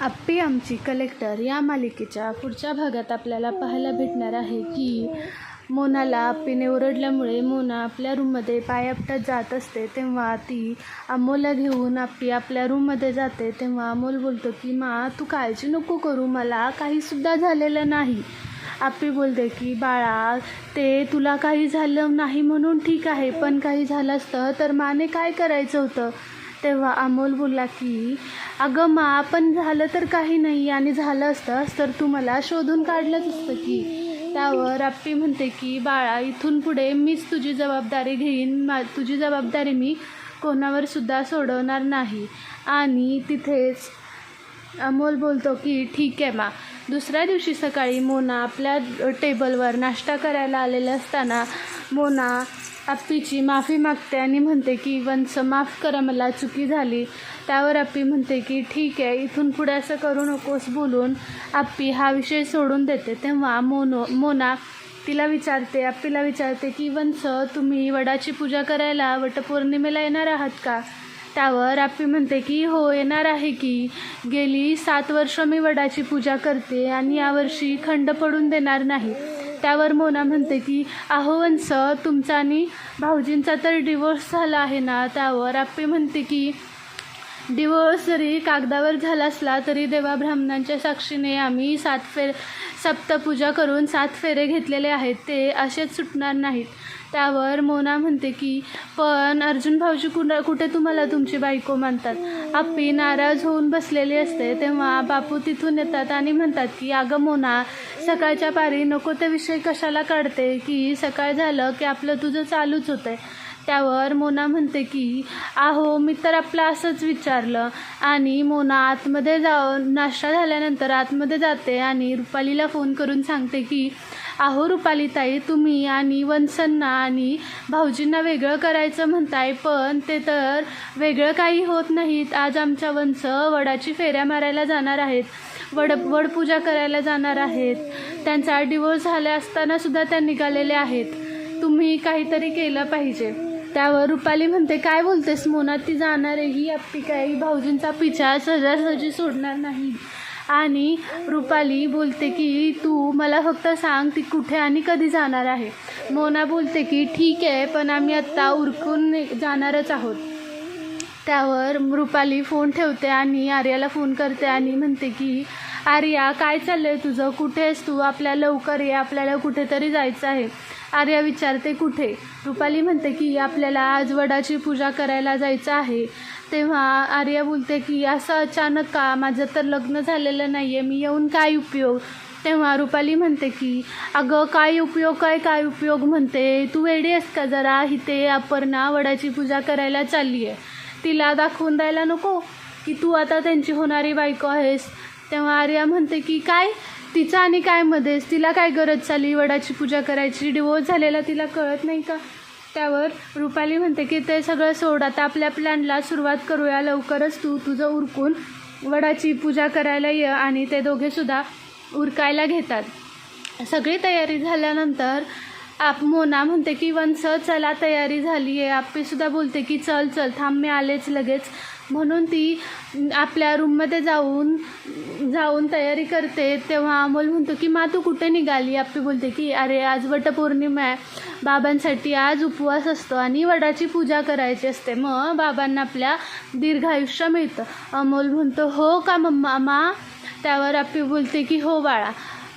आप्पी आमची कलेक्टर या मालिकेच्या पुढच्या भागात आपल्याला पाहायला भेटणार आहे की मोनाला आप्पीने ओरडल्यामुळे मोना आपल्या रूममध्ये पाय आपटत जात असते तेव्हा ती अमोलला घेऊन आप्पी आपल्या रूममध्ये जाते तेव्हा अमोल बोलतो की मा तू काळजी नको करू मला काहीसुद्धा झालेलं नाही. आप्पी बोलते की बाळा ते तुला काही झालं नाही म्हणून ठीक आहे पण काही झालं असतं तर माने काय करायचं होतं? तेव्हा अमोल बोलला की अगं मा पण झालं तर काही नाही आणि झालं असतंच तर तू मला शोधून काढलंच असतं की. त्यावर आप्पी म्हणते की बाळा इथून पुढे मीच तुझी जबाबदारी घेईन मा तुझी जबाबदारी मी कोणावर सुद्धा सोडवणार नाही. आणि तिथेच अमोल बोलतो की ठीक आहे मा दुसऱ्या दिवशी सकाळी मोना आपल्या टेबलवर नाश्ता करायला आलेलं असताना मोना आप्पीची माफी मागते आणि म्हणते की वंस माफ करा मला चुकी झाली. त्यावर आप्पी म्हणते की ठीक आहे इथून पुढे असं करू नकोस बोलून आप्पी हा विषय सोडून देते. तेव्हा मोनो मोना तिला विचारते आप्पीला विचारते की वंस तुम्ही वडाची पूजा करायला वटपौर्णिमेला येणार आहात का? त्यावर आप्पी म्हणते की हो येणार आहे की. गेली सात वर्ष मी वडाची पूजा करते आणि यावर्षी खंड पडून देणार नाही. त्यावर मोना म्हणते की अहो वंस तुमचा आणि भाऊजींचा तर डिवोर्स झाला आहे ना. त्यावर आप्पी म्हणते की डिवोर्स जरी कागदावर झाला असला तरी देवा ब्राह्मणांच्या साक्षीने आम्ही सात फेर सप्तपूजा करून सात फेरे घेतलेले आहेत. ते असेच सुटणार नाहीत. त्यावर मोना म्हणते की पण अर्जुन भाऊजी कुणा कुठे तुम्हाला तुमची बायको मानतात? आप्पी नाराज होऊन बसलेली असते तेव्हा बापू तिथून येतात आणि म्हणतात की अगं मोना सकाळच्या पारी नको ते विषय कशाला काढते की सकाळ झालं की आपलं तुझं चालूच होतं आहे त्यावर मोना म्हणते की आहो मी तर आपलं असंच विचारलं आणि मोना आतमध्ये जाऊन नाश्ता झाल्यानंतर आतमध्ये जाते आणि रुपालीला फोन करून सांगते की अहो रुपाली ताई तुम्ही आणि वंसंना आणि भाऊजींना वेगळं करायचं म्हणताय पण ते तर वेगळं काही होत नाहीत. आज आमच्या वंस वडाची फेऱ्या मारायला जाणार आहेत. वड वडपूजा करायला जाणार आहेत. त्यांचा डिवोर्स झाला असताना सुद्धा त्या निघालेल्या आहेत. तुम्ही काहीतरी केलं पाहिजे. त्यावर रुपाली म्हणते काय बोलतेस मोना? ती जाणार आहे. ही अप्पी काही भाऊजींचा पिछा सहजासहजी सोडणार नाही. आणि रुपाली बोलते की तू मला फक्त सांग ती कुठे आणि कधी जाणार आहे? मोना बोलते की ठीक आहे पण आम्ही आत्ता उरकून जाणारच आहोत. त्यावर रुपाली फोन ठेवते आणि आर्याला फोन करते आणि म्हणते की आर्या काय चाललं आहे तुझं? कुठे आहेस तू? आपल्या लवकर ये आपल्याला कुठेतरी जायचं आहे. आर्या विचारते कुठे? रुपाली म्हणते की आपल्याला आज वडाची पूजा करायला जायचं आहे. तेव्हा आर्या बोलते की असं अचानक का? माझं तर लग्न झालेलं नाही आहे मी येऊन काय उपयोग? तेव्हा रुपाली म्हणते की अगं काय उपयोग काय काय उपयोग? म्हणते तू वेडी आहेस का जरा? इथे अपर्णा वडाची पूजा करायला चालली आहे तिला दाखवून द्यायला नको? की तू आता त्यांची होणारी बायको आहेस? तेव्हा आर्या म्हणते की काय? तिचं आणि काय मध्येच? तिला काय गरज चालली वडाची पूजा करायची डिवोर्स झालेला तिला कळत नाही का? त्यावर रुपाली म्हणते की ते सगळं सोड. आता आपल्या प्लॅनला सुरुवात करूया. लवकरच तू तुझं उरकून वडाची पूजा करायला ये आणि ते दोघेसुद्धा उरकायला घेतात. सगळी तयारी झाल्यानंतर आप मोना म्हणते की वंस चला तयारी झाली आहे आप्पीसुद्धा बोलते की चल चल थांब मी आलेच लगेच. म्हणून ती आपल्या रूममध्ये जाऊन जाऊन तयारी करते. तेव्हा अमोल म्हणतो की मा तू कुठे निघाली? आपली बोलते की अरे आज वटपौर्णिमा आहे. बाबांसाठी आज उपवास असतो आणि वडाची पूजा करायची असते. मग बाबांना आपल्या दीर्घायुष्य मिळतं. अमोल म्हणतो हो का मम्मा? मा? त्यावर आपली बोलते की हो बाळा.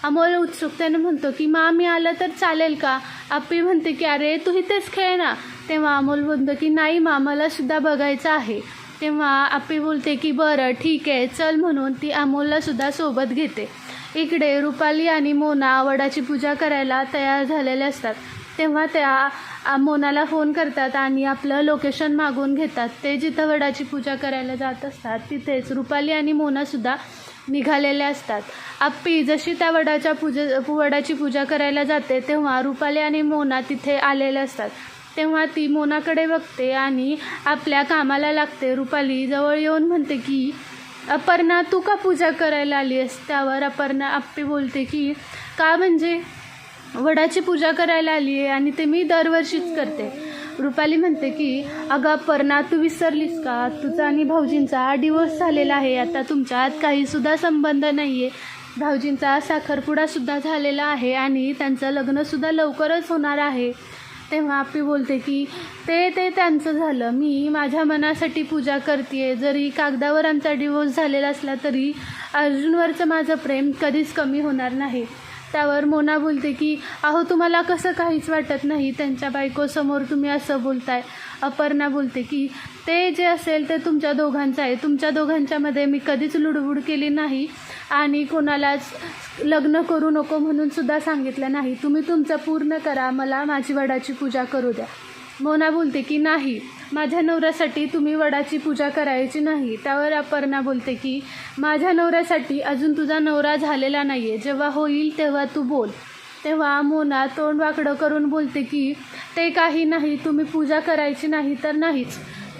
अमोल उत्सुकतेने म्हणतो की मा मी आलं तर चालेल का? आपी म्हणते की अरे तू इथेच खेळ ना. तेव्हा अमोल म्हणतो की नाही मा मला सुद्धा बघायचं आहे. तेव्हा आपी बोलते की बरं ठीक आहे चल म्हणून ती अमोलला सुद्धा सोबत घेते. इकडे रुपाली आणि मोना वडाची पूजा करायला तयार झालेले असतात. तेव्हा त्या मोनाला फोन करतात आणि आपलं लोकेशन मागून घेतात. ते जिथं वडाची पूजा करायला जात असतात तिथेच रुपाली आणि मोनासुद्धा निघालेले असतात. आप्पी जशी त्या वडाच्या पूजे वडाची पूजा करायला जाते तेव्हा रुपाली आणि मोना तिथे आलेले असतात. तेव्हा ती मोनाकडे बघते आणि आपल्या कामाला लागते. रुपाली जवळ येऊन म्हणते की अपर्णा तू का पूजा करायला आली आहेस? त्यावर अपर्णा आप्पी बोलते की का म्हणजे? वडाची पूजा करायला आली आहे आणि ते मी दरवर्षीच करते. रुपाली म्हणते की अगं अपर्णा तू विसरलीस का? तुझा आणि भाऊजींचा डिवोर्स झालेला आहे. आता तुमच्यात काहीसुद्धा संबंध नाही आहे भाऊजींचा साखरपुडासुद्धा झालेला आहे आणि त्यांचं लग्नसुद्धा लवकरच होणार आहे. तेव्हा आपी बोलते की ते ते त्यांचं झालं. मी माझ्या मनासाठी पूजा करते जरी कागदावर आमचा डिवोर्स झालेला असला तरी अर्जुनवरचं माझं प्रेम कधीच कमी होणार नाही. त्यावर मोना बोलते की अहो तुम्हाला कसं काहीच वाटत नाही? त्यांच्या बायकोसमोर तुम्ही असं बोलताय. अपर्णा बोलते की ते जे असेल ते तुमच्या दोघांचं आहे. तुमच्या दोघांच्यामध्ये मी कधीच लुडबुड केली नाही आणि कोणालाच लग्न करू नको म्हणून सुद्धा सांगितलं नाही. तुम्ही तुमचं पूर्ण करा. मला माझी वडाची पूजा करू द्या. मोना बोलते की नाही. माझ्या नवऱ्यासाठी तुम्ही वडाची पूजा करायची नाही. त्यावर अपर्णा बोलते की माझ्या नवऱ्यासाठी अजून तुझा नवरा झालेला नाही आहे जेव्हा होईल तेव्हा तू बोल. तेव्हा मोना तोंड वाकडं करून बोलते की ते काही नाही तुम्ही पूजा करायची नाही तर नाहीच.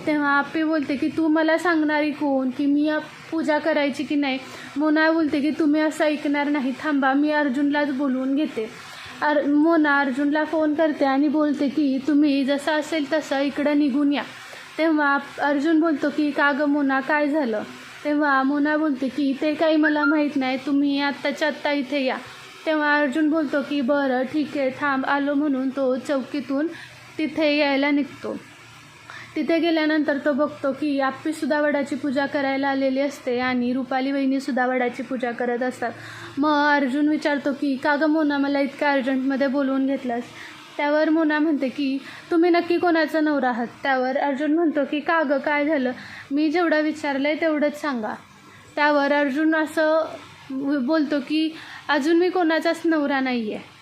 तेव्हा आपे बोलते की तू मला सांगणारी कोण? की मी पूजा करायची की नाही? मोना बोलते की तुम्ही असं ऐकणार नाही. थांबा मी अर्जुनलाच बोलवून घेते. अर मोना अर्जुनला फोन करते आणि बोलते की तुम्ही जसं असेल तसं इकडं निघून या. तेव्हा अर्जुन बोलतो की का गं मोना काय झालं? तेव्हा मोना बोलते की ते काही मला माहीत नाही. तुम्ही आत्ताच्या आत्ता इथे या. तेव्हा अर्जुन बोलतो की बरं ठीक आहे थांब आलो म्हणून तो चौकीतून तिथे यायला निघतो. तिथे गेल्यानंतर तो बघतो की आप्पी वडाची पूजा करायला आलेली असते आणि रुपाली वहिनी वडाची पूजा करत असतात. मग अर्जुन विचारतो की का गं मोना मला इतक्या अर्जंटमध्ये बोलवून घेतलंस? त्यावर मोना म्हणते की तुम्ही नक्की कोणाचा नवरा आहात? त्यावर अर्जुन म्हणतो की का गं काय झालं? मी जेवढं विचारलं आहे तेवढंच सांगा. त्यावर अर्जुन असं बोलतो की अजून मी कोणाचाच नवरा नाही आहे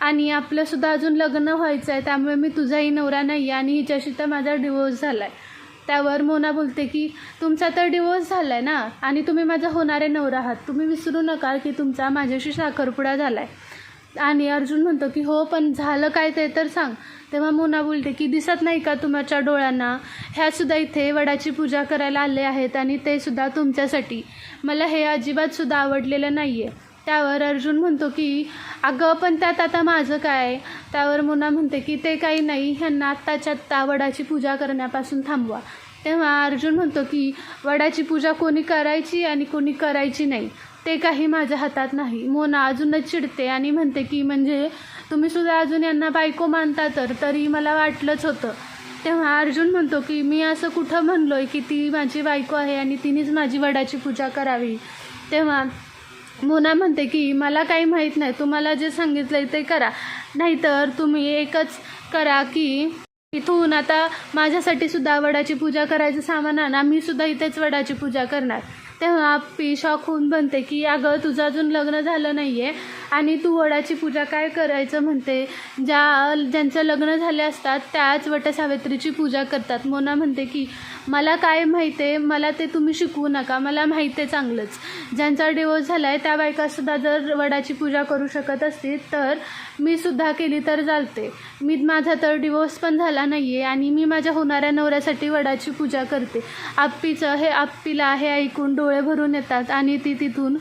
आणि आपलंसुद्धा अजून लग्न व्हायचं आहे त्यामुळे मी तुझाही नवरा नाही आहे आणि हिच्याशी तर माझा डिवोर्स झाला आहे त्यावर मोना बोलते की तुमचा तर डिवोर्स झाला आहे ना आणि तुम्ही माझा होणारे नवरा आहात. तुम्ही विसरू नका की तुमचा माझ्याशी साखरपुडा झाला आहे आणि अर्जुन म्हणतो की हो पण झालं काय ते तर सांग. तेव्हा मोना बोलते की दिसत नाही का तुमच्या डोळ्यांना? ह्यासुद्धा इथे वडाची पूजा करायला आले आहेत आणि ते सुद्धा तुमच्यासाठी. मला हे अजिबातसुद्धा आवडलेलं नाही आहे त्यावर अर्जुन म्हणतो की अगं पण त्यात आता माझं काय? त्यावर मोना म्हणते की ते काही नाही ह्यांना आत्ताच्या आत्ता वडाची पूजा करण्यापासून थांबवा. तेव्हा अर्जुन म्हणतो की वडाची पूजा कोणी करायची आणि कोणी करायची नाही. ते काही माझ्या हातात नाही. मोना अजूनच चिडते आणि म्हणते की म्हणजे तुम्ही सुद्धा अजून यांना बायको मानता तर तरी मला वाटलंच होतं. तेव्हा अर्जुन म्हणतो की मी असं कुठं म्हणलो आहे की ती माझी बायको आहे आणि तिनेच माझी वडाची पूजा करावी. तेव्हा मोना म्हणते की मला काही माहीत नाही. तुम्हाला जे सांगितलं आहे ते करा. नाहीतर तुम्ही एकच करा की इथून आता माझ्यासाठी सुद्धा वडाची पूजा करायचं सामान आणा. मी सुद्धा इथेच वडाची पूजा करणार. तेव्हा पी शॉक होऊन बनते की अगं तुझं अजून लग्न झालं नाही आहे आणि तू वडाची पूजा काय करायचं म्हणते? ज्या ज्यांचं लग्न झाले असतात त्याच वटसावित्रीची पूजा करतात. मोना म्हणते की मला काय माहिती? आहे मला ते तुम्ही शिकवू नका. मला माहिती आहे चांगलंच. ज्यांचा डिवोर्स झाला आहे त्या बायकासुद्धा जर वडाची पूजा करू शकत असतील तर मी सुद्धा केली तर चालते. मी माझा तर डिवोर्स पण झाला नाही आहे आणि मी माझ्या होणाऱ्या नवऱ्यासाठी वडाची पूजा करते. आप्पीचं हे आप्पीला हे ऐकून डोळे भरून येतात आणि ती तिथून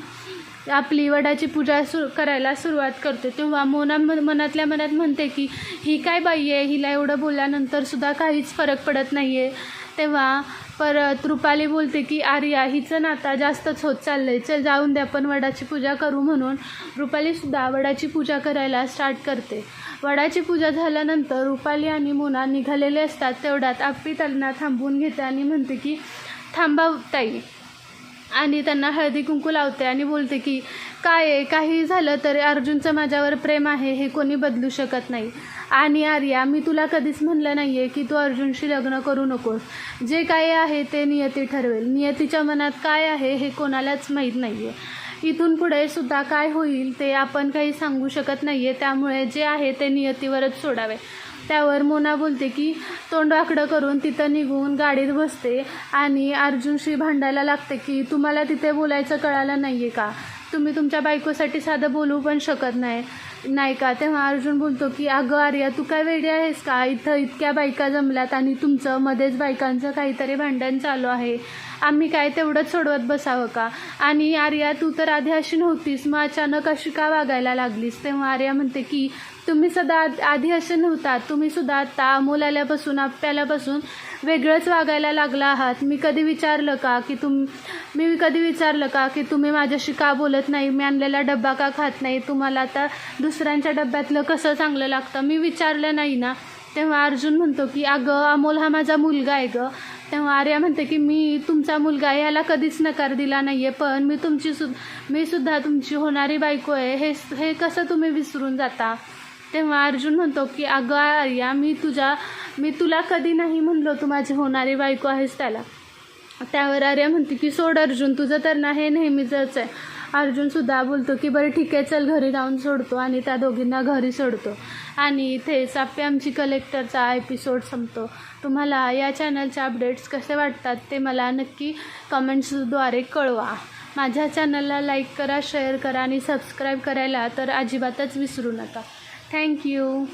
आपली वडाची पूजा सुरू करायला सुरुवात करते. तेव्हा मोना मन- मनातल्या मनात म्हणते की ही काय बाई आहे? हिला एवढं बोलल्यानंतर सुद्धा काहीच फरक पडत नाही आहे तेव्हा परत रुपाली बोलते की आर्या हिचं नाता जास्तच होत चाललं आहे चल जाऊन द्या आपण वडाची पूजा करू म्हणून. रुपालीसुद्धा वडाची पूजा करायला स्टार्ट करते. वडाची पूजा झाल्यानंतर रुपाली आणि मोना निघालेले असतात. तेवढ्यात आपली त्यांना थांबवून घेते आणि म्हणते की थांबा ताई. आणि त्यांना हळदी कुंकू लावते आणि बोलते की काय आहे? काही झालं तरी अर्जुनचं माझ्यावर प्रेम आहे हे कोणी बदलू शकत नाही. आणि आर्या मी तुला कधीच म्हणलं नाही आहे की तू अर्जुनशी लग्न करू नकोस. जे काय आहे ते नियती ठरवेल. नियतीच्या मनात काय आहे हे कोणालाच माहीत नाही आहे इथून पुढे सुद्धा काय होईल ते आपण काही सांगू शकत नाही आहे त्यामुळे जे आहे ते नियतीवरच सोडावे. त्यावर मोना बोलते की तोंडवाकडं करून तिथं निघून गाडीत बसते आणि अर्जुनशी भांडायला लागते की तुम्हाला तिथे बोलायचं कळालं नाही आहे का? तुम्ही तुमच्या बायकोसाठी साधं बोलू पण शकत नाही नाही का? तेव्हा अर्जुन बोलतो की अगं आर्या तू काय वेडी आहेस का? इथं इतक्या बायका जमल्यात आणि तुमचं मध्येच बायकांचं काहीतरी भांडण चालू आहे. आम्ही काय तेवढंच सोडवत बसावं का? आणि आर्या तू तर आधी अशी नव्हतीस मग अचानक अशी का वागायला लागलीस? तेव्हा आर्या म्हणते की तुम्ही सदा आधी असे नव्हता. तुम्ही सुद्धा आता अमोल आल्यापासून आपल्यापासून वेगळंच वागायला लागला आहात. मी कधी विचारलं का की तुम मी कधी विचारलं का की तुम्ही माझ्याशी का बोलत नाही? मी आणलेला डब्बा का खात नाही? तुम्हाला आता दुसऱ्यांच्या डब्यातलं कसं चांगलं लागतं? मी विचारलं नाही ना. तेव्हा अर्जुन म्हणतो की अगं अमोल हा माझा मुलगा आहे गं. तेव्हा आर्या म्हणते की मी तुमचा मुलगा आहे. ह्याला कधीच नकार दिला नाही आहे पण मी तुमची सु मी सुद्धा तुमची होणारी बायको आहे. हे हे कसं तुम्ही विसरून जाता? तेव्हा अर्जुन म्हणतो की अगं आर्या मी तुझ्या मी तुला कधी नाही म्हणलो तू माझी होणारी बायको आहेस त्याला. त्यावर आर्या म्हणते की सोड अर्जुन तुझं तर ना हे नेहमीचंच आहे. अर्जुनसुद्धा बोलतो की बरं ठीक आहे चल घरी जाऊन सोडतो आणि त्या दोघींना घरी सोडतो. आणि इथेच साप्पे आमची कलेक्टरचा एपिसोड संपतो. तुम्हाला या चॅनलचे अपडेट्स कसे वाटतात ते मला नक्की कमेंट्सद्वारे कळवा. माझ्या चॅनलला लाईक करा शेअर करा आणि सबस्क्राईब करायला तर अजिबातच विसरू नका. thank you.